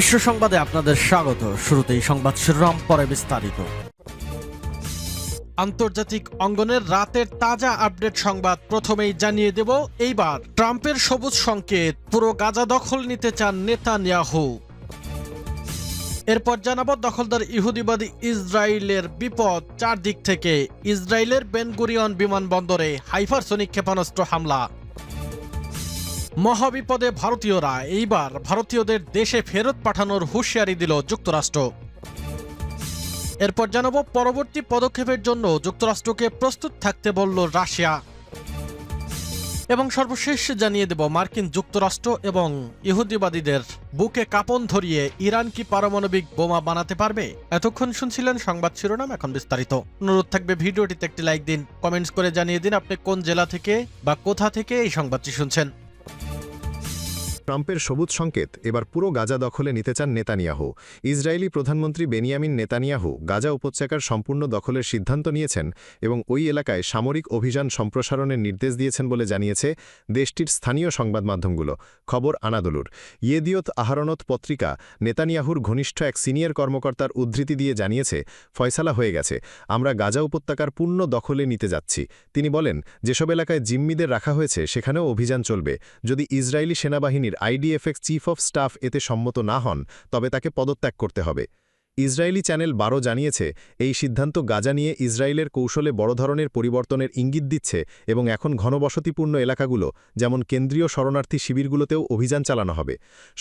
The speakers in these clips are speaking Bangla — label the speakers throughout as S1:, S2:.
S1: বিশ্ব সংবাদে আপনাদের স্বাগত শুরুতেই সংবাদ শিরোনাম পরে বিস্তারিত
S2: আন্তর্জাতিক অঙ্গনের রাতের তাজা আপডেট সংবাদ প্রথমেই জানিয়ে দেব এইবার ট্রাম্পের সবুজ সংকেত পুরো গাজা দখল নিতে চান নেতা নেতানিয়াহু এরপর জানাব দখলদার ইহুদিবাদী ইসরায়েলের বিপদ চারদিক থেকে ইসরায়েলের বেনগুরিয়ন বিমানবন্দরে হাইফারসনিক ক্ষেপণাস্ত্র হামলা মহাবিপদে ভারতীয়রা এইবার ভারতীয়দের দেশে ফেরত পাঠানোর হুঁশিয়ারি দিল যুক্তরাষ্ট্র এরপর জানাব পরবর্তী পদক্ষেপের জন্য যুক্তরাষ্ট্রকে প্রস্তুত থাকতে বলল রাশিয়া এবং সর্বশেষ জানিয়ে দেব মার্কিন যুক্তরাষ্ট্র এবং ইহুদিবাদীদের বুকে কাপন ধরিয়ে ইরান কি পারমাণবিক বোমা বানাতে পারবে এতক্ষণ শুনছিলেন সংবাদ শিরোনাম এখন বিস্তারিত অনুরোধ থাকবে ভিডিওটিতে একটি লাইক দিন কমেন্টস করে জানিয়ে দিন আপনি কোন জেলা থেকে বা কোথা থেকে এই সংবাদটি শুনছেন
S3: ট্রাম্পের সবুজ সংকেত এবার পুরো গাজা দখলে নিতে চান নেতানিয়াহু ইসরায়েলি প্রধানমন্ত্রী বেনিয়ামিন নেতানিয়াহু গাজা উপত্যকার সম্পূর্ণ দখলের সিদ্ধান্ত নিয়েছেন এবং ওই এলাকায় সামরিক অভিযান সম্প্রসারণের নির্দেশ দিয়েছেন বলে জানিয়েছে দেশটির স্থানীয় সংবাদ মাধ্যমগুলো খবর আনাদলুর ইয়েদিয়ত আহারণত পত্রিকা নেতানিয়াহুর ঘনিষ্ঠ এক সিনিয়র কর্মকর্তার উদ্ধৃতি দিয়ে জানিয়েছে ফয়সালা হয়ে গেছে আমরা গাজা উপত্যকার পূর্ণ দখলে নিতে যাচ্ছি তিনি বলেন যেসব এলাকায় জিম্মিদের রাখা হয়েছে সেখানেও অভিযান চলবে যদি ইসরায়েলি সেনাবাহিনীর আইডিএফএক্স চিফ অফ স্টাফ এতে সম্মত না হন তবে তাকে পদত্যাগ করতে হবে ইসরায়েলি চ্যানেল বারো জানিয়েছে এই সিদ্ধান্ত গাজা নিয়ে ইসরায়েলের কৌশলে বড় ধরনের পরিবর্তনের ইঙ্গিত দিচ্ছে এবং এখন ঘনবসতিপূর্ণ এলাকাগুলো যেমন কেন্দ্রীয় শরণার্থী শিবিরগুলোতেও অভিযান চালানো হবে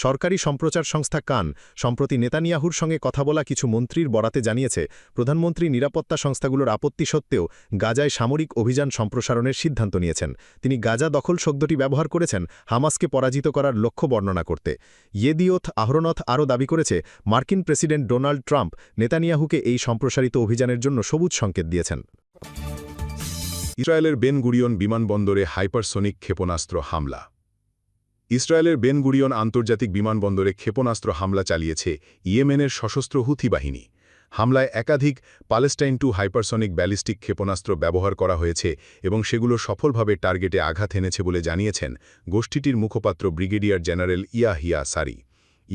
S3: সরকারি সম্প্রচার সংস্থা কান সম্প্রতি নেতানিয়াহুর সঙ্গে কথা বলা কিছু মন্ত্রীর বরাতে জানিয়েছে প্রধানমন্ত্রী নিরাপত্তা সংস্থাগুলোর আপত্তি সত্ত্বেও গাজায় সামরিক অভিযান সম্প্রসারণের সিদ্ধান্ত নিয়েছেন তিনি গাজা দখল শব্দটি ব্যবহার করেছেন হামাসকে পরাজিত করার লক্ষ্য বর্ণনা করতে ইয়েদিওথ আহরনথ আরও দাবি করেছে মার্কিন প্রেসিডেন্ট ডোনাল্ড ট্রাম্প নেতানিয়াহুকে এই সম্প্রসারিত অভিযানের জন্য সবুজ সংকেত দিয়েছেন
S4: ইসরায়েলের বেনগুরিয়ন বিমানবন্দরে হাইপারসোনিক ক্ষেপণাস্ত্র হামলা ইসরায়েলের বেনগুরিয়ন আন্তর্জাতিক বিমানবন্দরে ক্ষেপণাস্ত্র হামলা চালিয়েছে ইয়েমেনের সশস্ত্র হুথি বাহিনী হামলায় একাধিক প্যালেস্টাইন টু হাইপারসনিক ব্যালিস্টিক ক্ষেপণাস্ত্র ব্যবহার করা হয়েছে এবং সেগুলো সফলভাবে টার্গেটে আঘাত এনেছে বলে জানিয়েছেন গোষ্ঠীটির মুখপাত্র ব্রিগেডিয়ার জেনারেল ইয়াহিয়া সারি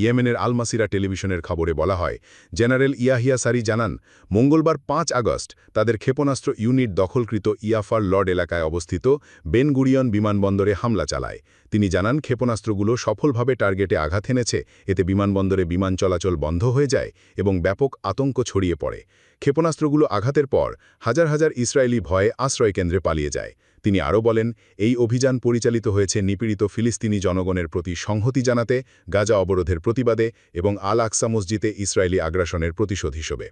S4: ইয়েমেনের আলমাসিরা টেলিভিশনের খবরে বলা হয় জেনারেল ইয়াহিয়া সারি জানান মঙ্গলবার পাঁচ আগস্ট তাদের ক্ষেপণাস্ত্র ইউনিট দখলকৃত ইয়াফার লর্ড এলাকায় অবস্থিত বেনগুড়িয়ন বিমানবন্দরে হামলা চালায় তিনি জানান ক্ষেপণাস্ত্রগুলো সফলভাবে টার্গেটে আঘাত এনেছে এতে বিমানবন্দরে বিমান চলাচল বন্ধ হয়ে যায় এবং ব্যাপক আতঙ্ক ছড়িয়ে পড়ে ক্ষেপণাস্ত্রগুলো আঘাতের পর হাজার হাজার ইসরায়েলি ভয়ে আশ্রয় কেন্দ্রে পালিয়ে যায় তিনি আরও বলেন এই অভিযান পরিচালিত হয়েছে নিপীড়িত ফিলিস্তিনি জনগণের প্রতি সংহতি জানাতে গাজা অবরোধের প্রতিবাদে এবং আল আকসা মসজিদে ইসরায়েলি আগ্রাসনের প্রতিশোধ হিসেবে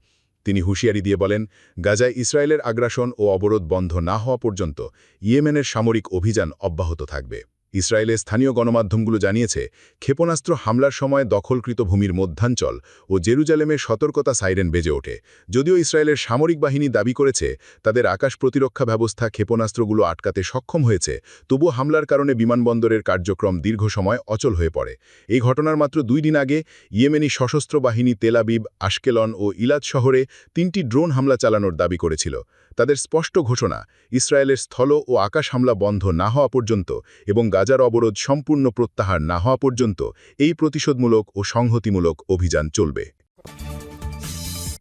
S4: তিনি হুঁশিয়ারি দিয়ে বলেন গাজায় ইসরায়েলের আগ্রাসন ও অবরোধ বন্ধ না হওয়া পর্যন্ত ইয়েমেনের সামরিক অভিযান অব্যাহত থাকবে ইসরায়েলের স্থানীয় গণমাধ্যমগুলো জানিয়েছে ক্ষেপণাস্ত্র হামলার সময় দখলকৃত ভূমির মধ্যাঞ্চল ও জেরুজালেমের সতর্কতা সাইরেন বেজে ওঠে যদিও ইসরায়েলের সামরিক বাহিনী দাবি করেছে তাদের আকাশ প্রতিরক্ষা ব্যবস্থা ক্ষেপণাস্ত্রগুলো আটকাতে সক্ষম হয়েছে তবু হামলার কারণে বিমানবন্দরের কার্যক্রম দীর্ঘ সময় অচল হয়ে পড়ে এই ঘটনার মাত্র দুই দিন আগে ইয়েমেনি সশস্ত্র বাহিনী তেলাবিব আশকেলন ও ইলাদ শহরে তিনটি ড্রোন হামলা চালানোর দাবি করেছিল তাদের স্পষ্ট ঘোষণা ইসরায়েলের স্থল ও আকাশ হামলা বন্ধ না হওয়া পর্যন্ত এবং গাজার অবরোধ সম্পূর্ণ প্রত্যাহার না হওয়া পর্যন্ত এই প্রতিশোধমূলক ও সংহতিমূলক অভিযান চলবে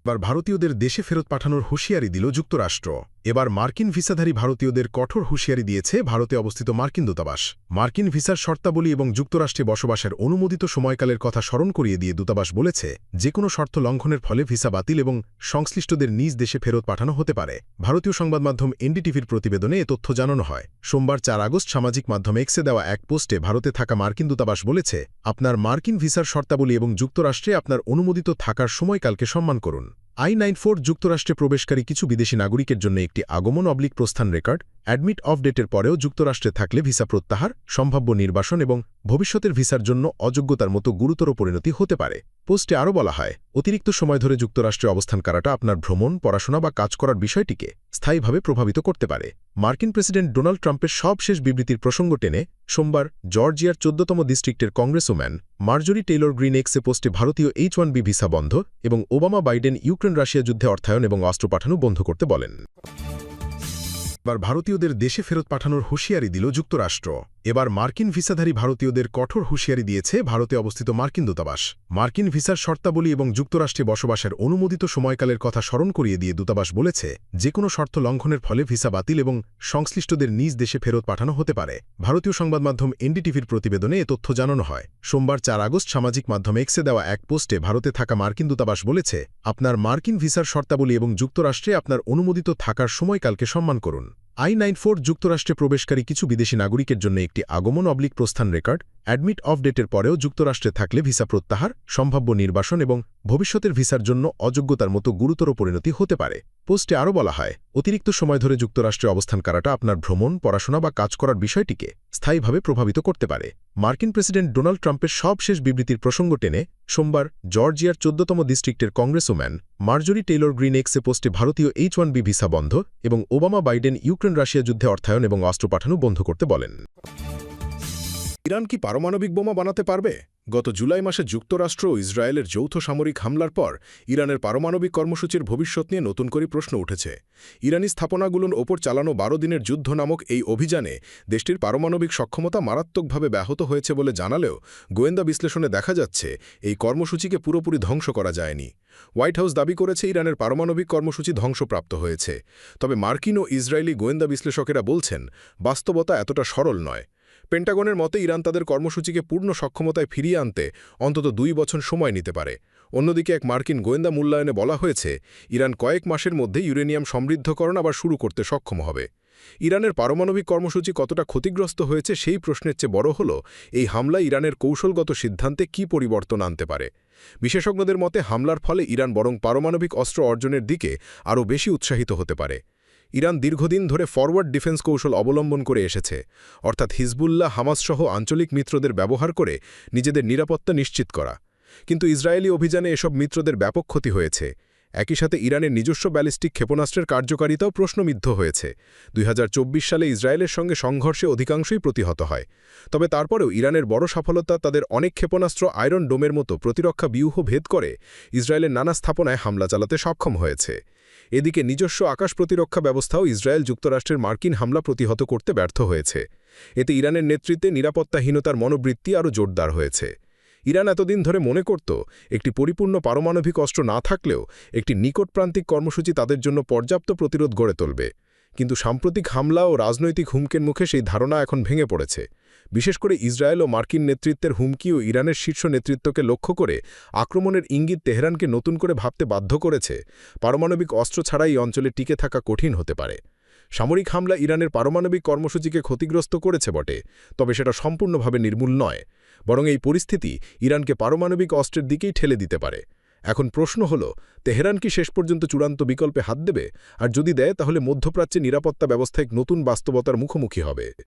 S5: এবার ভারতীয়দের দেশে ফেরত পাঠানোর হুঁশিয়ারি দিল যুক্তরাষ্ট্র এবার মার্কিন ভিসাধারী ভারতীয়দের কঠোর হুঁশিয়ারি দিয়েছে ভারতে অবস্থিত মার্কিন দূতাবাস মার্কিন ভিসার শর্তাবলী এবং যুক্তরাষ্ট্রে বসবাসের অনুমোদিত সময়কালের কথা স্মরণ করিয়ে দিয়ে দূতাবাস বলেছে যে কোনো শর্ত লঙ্ঘনের ফলে ভিসা বাতিল এবং সংশ্লিষ্টদের নিজ দেশে ফেরত পাঠানো হতে পারে ভারতীয় সংবাদ মাধ্যম এনডিটিভির প্রতিবেদনে এ তথ্য জানানো হয় সোমবার চার আগস্ট সামাজিক মাধ্যম এক্সে দেওয়া এক পোস্টে ভারতে থাকা মার্কিন দূতাবাস বলেছে আপনার মার্কিন ভিসার শর্তাবলী এবং যুক্তরাষ্ট্রে আপনার অনুমোদিত থাকার সময়কালকে সম্মান করুন আই নাইন ফোর যুক্তরাষ্ট্রে প্রবেশকারী কিছু বিদেশি নাগরিকের জন্য একটি আগমন অবলিক প্রস্থান রেকর্ড অ্যাডমিট অফ ডেটের পরেও যুক্তরাষ্ট্রে থাকলে ভিসা প্রত্যাহার সম্ভাব্য নির্বাসন এবং ভবিষ্যতের ভিসার জন্য অযোগ্যতার মতো গুরুতর পরিণতি হতে পারে পোস্টে আরও বলা হয় অতিরিক্ত সময় ধরে যুক্তরাষ্ট্রে অবস্থান করাটা আপনার ভ্রমণ পড়াশোনা বা কাজ করার বিষয়টিকে স্থায়ীভাবে প্রভাবিত করতে পারে মার্কিন প্রেসিডেন্ট ডোনাল্ড ট্রাম্পের সবশেষ বিবৃতির প্রসঙ্গ টেনে সোমবার জর্জিয়ার চোদ্দতম ডিস্ট্রিক্টের কংগ্রেসম্যান মার্জরি টেইলর গ্রিন এক্সে পোস্টে ভারতীয় এইচ ওয়ান বি ভিসা বন্ধ এবং ওবামা বাইডেন ইউক্রেন রাশিয়া যুদ্ধে অর্থায়ন এবং অস্ত্র পাঠানো বন্ধ করতে বলেন
S6: এবার ভারতীয়দের দেশে ফেরত পাঠানোর হুঁশিয়ারি দিল যুক্তরাষ্ট্র এবার মার্কিন ভিসাধারী ভারতীয়দের কঠোর হুঁশিয়ারি দিয়েছে ভারতে অবস্থিত মার্কিন দূতাবাস মার্কিন ভিসার শর্তাবলী এবং যুক্তরাষ্ট্রে বসবাসের অনুমোদিত সময়কালের কথা স্মরণ করিয়ে দিয়ে দূতাবাস বলেছে যে কোনো শর্ত লঙ্ঘনের ফলে ভিসা বাতিল এবং সংশ্লিষ্টদের নিজ দেশে ফেরত পাঠানো হতে পারে ভারতীয় সংবাদ মাধ্যম এনডিটিভির প্রতিবেদনে এ তথ্য জানানো হয় সোমবার চার আগস্ট সামাজিক মাধ্যমে এক্সে দেওয়া এক পোস্টে ভারতে থাকা মার্কিন দূতাবাস বলেছে আপনার মার্কিন ভিসার শর্তাবলী এবং যুক্তরাষ্ট্রে আপনার অনুমোদিত থাকার সময়কালকে সম্মান করুন him. আই নাইন ফোর যুক্তরাষ্ট্রে প্রবেশকারী কিছু বিদেশি নাগরিকের জন্য একটি আগমন অবলিক প্রস্থান রেকর্ড অ্যাডমিট অফ ডেটের পরেও যুক্তরাষ্ট্রে থাকলে ভিসা প্রত্যাহার সম্ভাব্য নির্বাসন এবং ভবিষ্যতের ভিসার জন্য অযোগ্যতার মতো গুরুতর পরিণতি হতে পারে পোস্টে আরও বলা হয় অতিরিক্ত সময় ধরে যুক্তরাষ্ট্রে অবস্থান করাটা আপনার ভ্রমণ পড়াশোনা বা কাজ করার বিষয়টিকে স্থায়ীভাবে প্রভাবিত করতে পারে মার্কিন প্রেসিডেন্ট ডোনাল্ড ট্রাম্পের সবশেষ বিবৃতির প্রসঙ্গ টেনে সোমবার জর্জিয়ার চোদ্দতম ডিস্ট্রিক্টের কংগ্রেসম্যান মার্জরি টেইলর গ্রিন এক্সে পোস্টে ভারতীয় এইচ ওয়ান বি ভিসা বন্ধ এবং Obama Biden Ukraine Ukraine Russia যুদ্ধে অর্থায়ন এবং অস্ত্র পাঠানো বন্ধ করতে বলেন
S7: ইরান কি পারমাণবিক বোমা বানাতে পারবে গত জুলাই মাসে যুক্তরাষ্ট্র ও ইসরায়েলের যৌথ সামরিক হামলার পর ইরানের পারমাণবিক কর্মসূচির ভবিষ্যৎ নিয়ে নতুন করে প্রশ্ন উঠেছে ইরানি স্থাপনাগুলোর ওপর চালানো বারো দিনের যুদ্ধ নামক এই অভিযানে দেশটির পারমাণবিক সক্ষমতা মারাত্মকভাবে ব্যাহত হয়েছে বলে জানালেও গোয়েন্দা বিশ্লেষণে দেখা যাচ্ছে এই কর্মসূচিকে পুরোপুরি ধ্বংস করা যায়নি হোয়াইট হাউস দাবি করেছে ইরানের পারমাণবিক কর্মসূচি ধ্বংসপ্রাপ্ত হয়েছে তবে মার্কিন ও ইসরায়েলি গোয়েন্দা বিশ্লেষকেরা বলছেন বাস্তবতা এতটা সরল নয় পেন্টাগনের মতে ইরান তাদের কর্মসূচিকে পূর্ণ সক্ষমতায় ফিরিয়ে আনতে অন্তত দুই বছর সময় নিতে পারে অন্যদিকে এক মার্কিন গোয়েন্দা মূল্যায়নে বলা হয়েছে ইরান কয়েক মাসের মধ্যে ইউরেনিয়াম সমৃদ্ধকরণ আবার শুরু করতে সক্ষম হবে ইরানের পারমাণবিক কর্মসূচি কতটা ক্ষতিগ্রস্ত হয়েছে সেই প্রশ্নের চেয়ে বড় হল এই হামলা ইরানের কৌশলগত সিদ্ধান্তে কি পরিবর্তন আনতে পারে বিশেষজ্ঞদের মতে হামলার ফলে ইরান বরং পারমাণবিক অস্ত্র অর্জনের দিকে আরও বেশি উৎসাহিত হতে পারে ইরান দীর্ঘদিন ধরে ফরওয়ার্ড ডিফেন্স কৌশল অবলম্বন করে এসেছে অর্থাৎ হিজবুল্লাহ সহ আঞ্চলিক মিত্রদের ব্যবহার করে নিজেদের নিরাপত্তা নিশ্চিত করা কিন্তু ইসরায়েলি অভিযানে এসব মিত্রদের ব্যাপক ক্ষতি হয়েছে একই সাথে ইরানের নিজস্ব ব্যালিস্টিক ক্ষেপণাস্ত্রের কার্যকারিতাও প্রশ্নবিদ্ধ হয়েছে দুই সালে ইসরায়েলের সঙ্গে সংঘর্ষে অধিকাংশই প্রতিহত হয় তবে তারপরেও ইরানের বড় সফলতা তাদের অনেক ক্ষেপণাস্ত্র আয়রন ডোমের মতো প্রতিরক্ষা বিউহ ভেদ করে ইসরায়েলের নানা স্থাপনায় হামলা চালাতে সক্ষম হয়েছে এদিকে নিজস্ব আকাশ প্রতিরক্ষা ব্যবস্থাও ইসরায়েল যুক্তরাষ্ট্রের মার্কিন হামলা প্রতিহত করতে ব্যর্থ হয়েছে এতে ইরানের নেতৃত্বে নিরাপত্তাহীনতার মনোবৃত্তি আরও জোরদার হয়েছে ইরান এতদিন ধরে মনে করত একটি পরিপূর্ণ পারমাণবিক অস্ত্র না থাকলেও একটি নিকটপ্রান্তিক কর্মসূচি তাদের জন্য পর্যাপ্ত প্রতিরোধ গড়ে তুলবে কিন্তু সাম্প্রতিক হামলা ও রাজনৈতিক হুমকের মুখে সেই ধারণা এখন ভেঙে পড়েছে বিশেষ করে ইসরায়েল ও মার্কিন নেতৃত্বের হুমকি ও ইরানের শীর্ষ নেতৃত্বকে লক্ষ্য করে আক্রমণের ইঙ্গিত তেহরানকে নতুন করে ভাবতে বাধ্য করেছে পারমাণবিক অস্ত্র ছাড়াই অঞ্চলে টিকে থাকা কঠিন হতে পারে সামরিক হামলা ইরানের পারমাণবিক কর্মসূচিকে ক্ষতিগ্রস্ত করেছে বটে তবে সেটা সম্পূর্ণভাবে নির্মূল নয় বরং এই পরিস্থিতি ইরানকে পারমাণবিক অস্ত্রের দিকেই ঠেলে দিতে পারে এখন প্রশ্ন হল তেহরান কি শেষ পর্যন্ত চূড়ান্ত বিকল্পে হাত দেবে আর যদি দেয় তাহলে মধ্যপ্রাচ্যে নিরাপত্তা ব্যবস্থা এক নতুন বাস্তবতার মুখোমুখি হবে